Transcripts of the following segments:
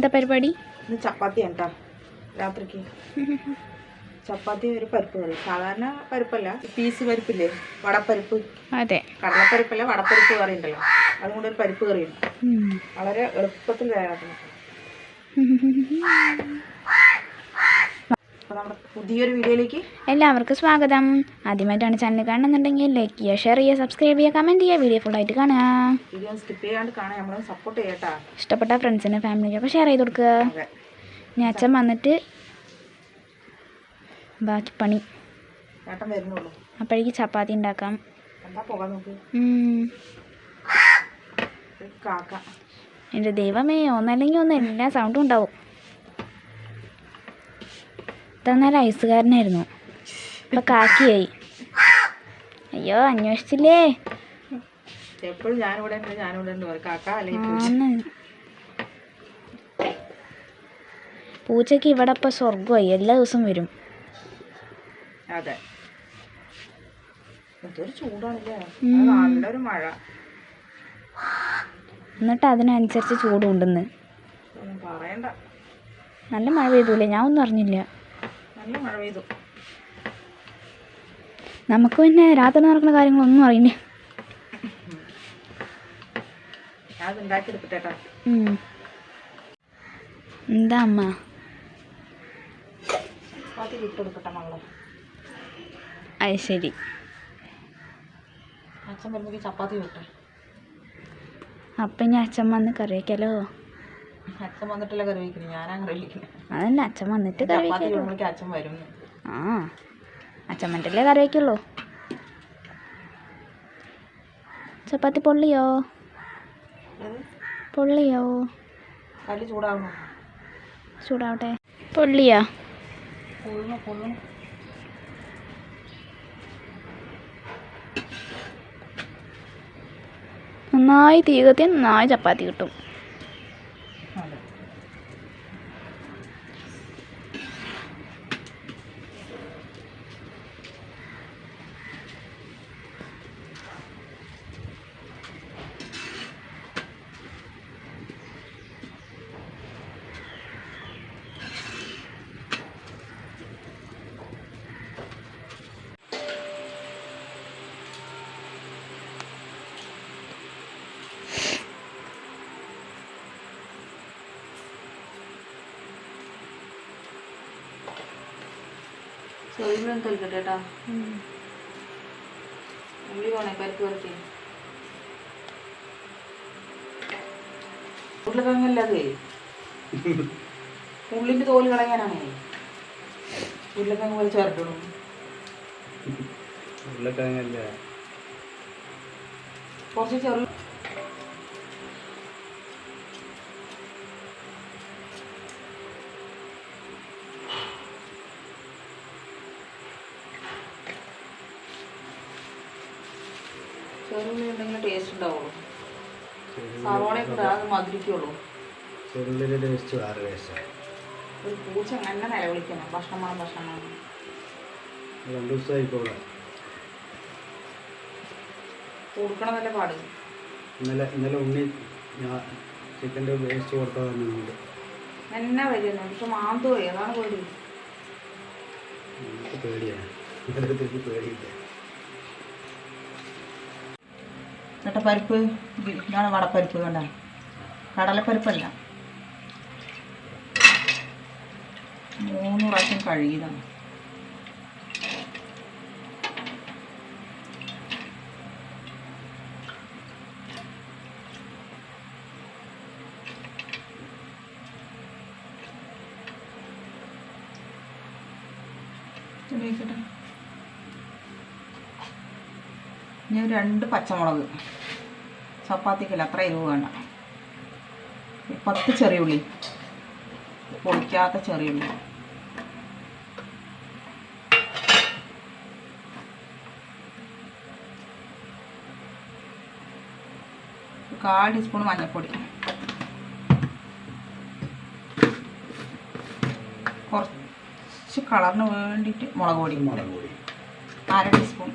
എന്താ പരിപാടി? ചപ്പാത്തി കേട്ടോ രാത്രിക്ക്. ചപ്പാത്തി ഒരു പരിപ്പ് കറി. സാധാരണ പരിപ്പല്ല പീസ് പരിപ്പില്ലേ വടപ്പരിപ്പ്. അതെ. കടലപ്പരിപ്പല്ല വടപ്പരിപ്പ് കറി ഉണ്ടല്ലോ. അതും കൂടെ ഒരു പരിപ്പ് കറിയുണ്ട്. വളരെ എളുപ്പത്തിൽ നമ്മുടെ പുതിയൊരു വീഡിയോയിലേക്ക് എല്ലാവർക്കും സ്വാഗതം. ആദ്യമായിട്ടാണ് ചാനൽ കാണുന്നുണ്ടെങ്കിൽ ലൈക്ക് ചെയ്യുക ഷെയർ ചെയ്യുക സബ്സ്ക്രൈബ് ചെയ്യുക കമന്റ് ചെയ്യുക വീഡിയോ ഫുള്ളായിട്ട് കാണുക. വീഡിയോ സ്കിപ്പ് ചെയ്യാണ്ട് കാണാൻ നമ്മൾ സപ്പോർട്ട് ചെയ്യട്ടാ. ഇഷ്ടപ്പെട്ട ഫ്രണ്ട്സിന് ഫാമിലിക്കൊക്കെ ഷെയർ ചെയ്ത് കൊടുക്കുക. ഞാൻ അച്ഛൻ വന്നിട്ട് ബാക്കി പണി. അപ്പോഴേക്ക് ചപ്പാത്തി ഉണ്ടാക്കാം. എന്റെ ദൈവമേ ഒന്നല്ലെങ്കിൽ ഒന്ന് എല്ലാ സൗണ്ടും ഉണ്ടാവും. ഇത്ര ഐസുകാരനായിരുന്നു. ഇപ്പം കാക്കിയായി. അയ്യോ അന്വേഷിച്ചില്ലേ? എപ്പോഴും ഞാനിവിടെ ഉണ്ട് ഞാനിവിടെ ഉണ്ട്. പറയും കാക്ക അല്ലെങ്കിൽ പൂച്ച. ആന്ന്. പൂച്ചയ്ക്ക് ഇവിടെ ഇപ്പം സ്വർഗമായി എല്ലാ ദിവസവും വരും. അതെ. എന്തൊരു ചൂടാണല്ലേ? നല്ലൊരു മഴ. എന്നിട്ട് അതിനനുസരിച്ച് ചൂടുണ്ടെന്ന്. പറയണ്ട. നല്ല മഴ പെയ്തൂലേ? ഞാൻ ഒന്നും അറിഞ്ഞില്ല. നല്ല മഴ പെയ്തു. നമുക്ക് പിന്നെ രാത്രി നടക്കുന്ന കാര്യങ്ങളൊന്നും അറിയില്ല? എന്താ അമ്മ? അത് ശരി. അച്ഛൻ വരുമ്പോൾ ചപ്പാത്തി വിട്ടെ അപ്പം ഇനി അച്ഛൻ വന്ന് കറി വയ്ക്കാലോ അച്ഛൻ വന്നിട്ടല്ലേ കറി വയ്ക്കുന്നത് ഞാനാ കറി വയ്ക്കുന്നത് അതന്നെ അച്ഛൻ വന്നിട്ട് കറി ആ അച്ഛൻ വന്നിട്ടല്ലേ കറി വയ്ക്കുള്ളൂ ചപ്പാത്തി പൊള്ളിയോ? പൊള്ളിയോ? ചൂടാവട്ടെ. പൊള്ളിയോ? നന്നായി തീ കത്തി നന്നായി ചപ്പാത്തി കിട്ടും അതെ ചെറിയ തൊലിക്കട്ടെ കേട്ടോ ഉള്ളി വേണേ പരിപ്പ് വരട്ടി. ഉരുളക്കിഴങ്ങല്ല അത്? ഉള്ളിന്റെ തോൽ കളയാനാണേ. ഉരുളക്കിഴങ്ങ് പോലെ ചേർക്കണം ഉരുളക്കിഴങ്ങല്ലേ കുറച്ച് ചെറു ചെറുള്ളി ഉണ്ടെങ്കിൽ ടേസ്റ്റ് ഉണ്ടാവുള്ളൂ സവോളയൊക്കെ ഇട്ടാൽ അത് മധുരിക്കുള്ളൂ. ചെറുള്ളിന്റെ ടേസ്റ്റ് വേറെ ടേസ്റ്റാണ് ഒരു പൂച്ച അങ്ങനെ നിലവിളിക്കണം. ഭക്ഷണം വേണം ഭക്ഷണം വേണം. രണ്ട് ദിവസമായിക്കോളെ കൊടുക്കണം നല്ല പാട്? ഇന്നലെ ഇന്നലെ ഉണ്ണി ഞാൻ ചിക്കന്റെ വേസ്റ്റ് കൊടുത്തത് തന്നെയുണ്ട് എന്നെ വരുന്നു പക്ഷെ മാന്തു പോയി അതാണ് പേടി. നമുക്ക് പേടിയാണ്. പേടിയില്ല. എന്നിട്ട് പരിപ്പ് ഇതാണ് വടപ്പരിപ്പ് കണ്ട കടലപ്പരിപ്പല്ല. മൂന്ന് പ്രാവശ്യം കഴുകിയതാണ്. ഉപയോഗിക്കട്ടെ ഞാൻ രണ്ട് പച്ചമുളക്. ചപ്പാത്തിക്കല്ല അത്ര എരിവ് വേണ്ട. പത്ത് ചെറിയുള്ളി പൊളിക്കാത്ത ചെറിയുള്ളി കാൽ ടീസ്പൂൺ മഞ്ഞൾപ്പൊടി. കുറച്ച് കളറിന് വേണ്ടിയിട്ട് മുളക് പൊടി. അര ടീസ്പൂൺ.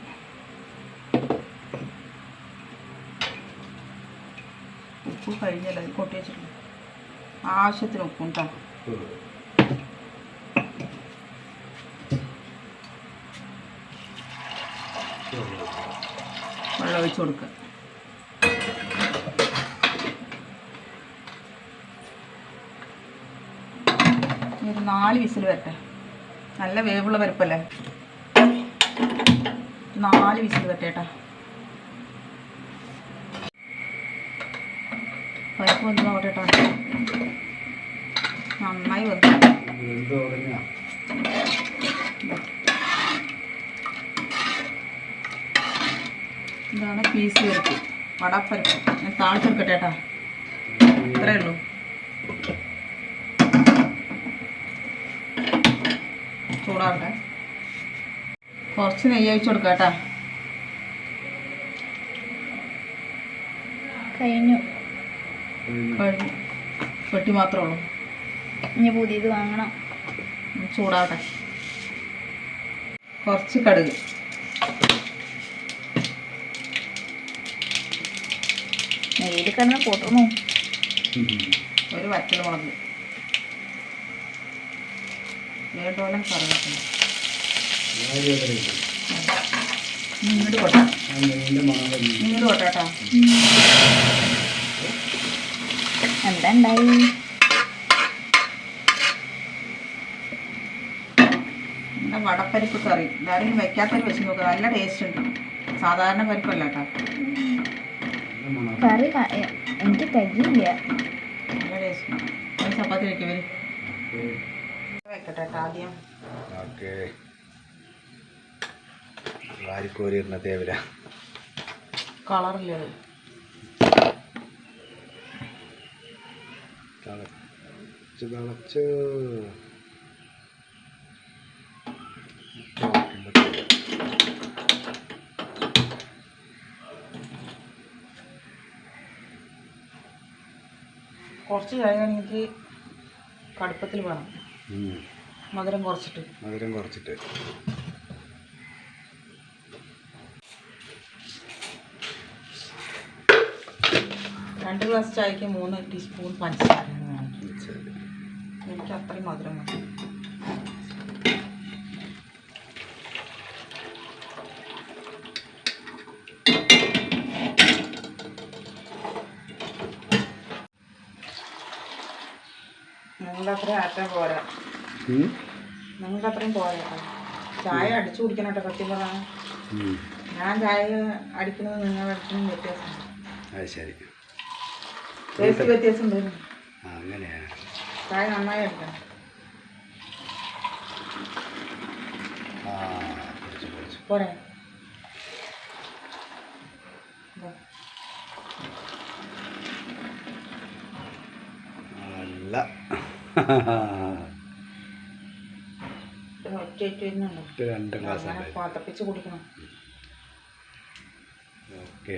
കഴിഞ്ഞല്ല? അത് കൊട്ടി വെച്ചിട്ടുണ്ട് ആവശ്യത്തിന് ഉപ്പും കേട്ടോ വെള്ളം ഒഴിച്ച് കൊടുക്കുക ഒരു നാല് വിസിൽ വരട്ടെ. നല്ല വേവുള്ള പരിപ്പല്ലേ? നാല് വിസിൽ വരട്ടെ കേട്ടോ വന്ന് നോക്കട്ടെ കേട്ടോ നന്നായി തുടങ്ങിയ ഇതാണ് പീസ് പരിപ്പ് വടപ്പരിപ്പ്. ഞാൻ താഴ്ത്തെടുക്കട്ടെ കേട്ടോ. ഇത്രയേ ഉള്ളൂ. ചൂടാവട്ടെ. കുറച്ച് നെയ്യ് ഒഴിച്ച് കൊടുക്കാം കേട്ടോ. കഴിഞ്ഞു. കഴിഞ്ഞു പെട്ടി മാത്രമേ ഉള്ളൂ. ഇനി പുതിയത് വാങ്ങണം. ചൂടാവട്ടെ. കുറച്ച് കടുക്. നെയ്യിൽ കിടന്ന് പൊട്ടുന്നു. ഒരു വറ്റൽ മുളക്. വേണ്ടോലം കറിവേപ്പില ഇങ്ങോട്ട് വരുന്നു ഇങ്ങോട്ട് കൊട്ടാട്ടോ എന്താ ഉണ്ടായി നമ്മുടെ വടപ്പരിപ്പ് കറി? ഇതാരെങ്കിലും വെക്കാത്തൊരു വെച്ച് നോക്കുക നല്ല ടേസ്റ്റ് ഉണ്ട്. സാധാരണ പരിപ്പല്ല കേട്ടോ കറി എനിക്ക് തികയില്ല. നല്ല ടേസ്റ്റ് ഉണ്ട്. ചപ്പാത്തി വെക്കുവര് വെക്കട്ടെ കേട്ടോ ആദ്യം ഓക്കെ. വാരിക്കോരി ഇടുന്ന തേവില. കളറില്ലേ തിളച്ച് തിളച്ച് കുറച്ച് കഴിഞ്ഞാൽ കടുപ്പത്തിൽ വേണം. മധുരം കുറച്ചിട്ട്. മധുരം കുറച്ചിട്ട്. രണ്ട് ഗ്ലാസ് ചായക്ക് മൂന്ന് ടീസ്പൂൺ പഞ്ചസാര എനിക്ക് അത്രയും മധുരം മതി. നിങ്ങൾക്ക് അത്രയും ആറ്റാൻ പോരാ ചായ അടിച്ചു കുടിക്കണം കേട്ടോ സത്യം പറഞ്ഞാൽ ഞാൻ ചായ അടിക്കുന്നത് നിങ്ങളുടെ വ്യത്യാസമാണ് അത് ശരി. ടേസ്റ്റ് അങ്ങനെയാണ് ചായ നന്നായി കുറച്ച് പോരെ. അല്ല രണ്ട് ഗ്ലാസ് കുടിക്കണം. ഓക്കെ.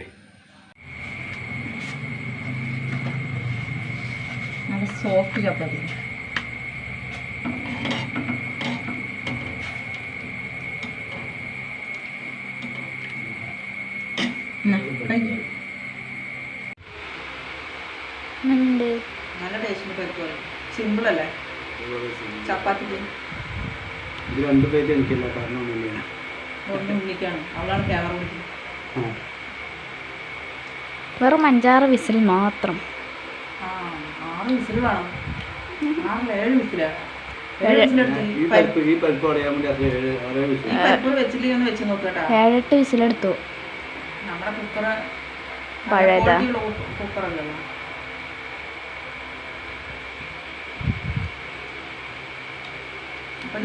നല്ല സോഫ്റ്റ് ചപ്പാത്തി. നല്ല ടേസ്റ്റിന് പരിപ്പ് സിമ്പിൾ അല്ലേ? ചപ്പാത്തിക്ക്? ഇത് രണ്ട് പേര് എനിക്കില്ല കാരണം ഒന്നുമില്ല. ഒന്ന് ഉണ്ണിക്കാണ്. അവളാണ് ക്യാമറ പിടിക്കുന്നത്. വെറും അഞ്ചാറ് വിസിൽ മാത്രം. ആ ആറ് വിസിൽ വേണം. ഏഴ് വിസിലാ? ഏഴെട്ട് വിസിലെടുത്തു. പഴയതാ?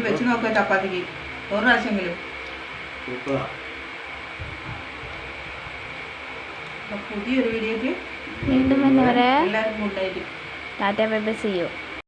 വെച്ച് നോക്കുക ചപ്പാത്തിക്ക്. ഒരു പ്രാവശ്യമെങ്കിലും. പുതിയൊരു വീഡിയോക്ക് വീണ്ടും നൈറ്റ് ടാറ്റ ബൈ ബൈ ചെയ്യൂ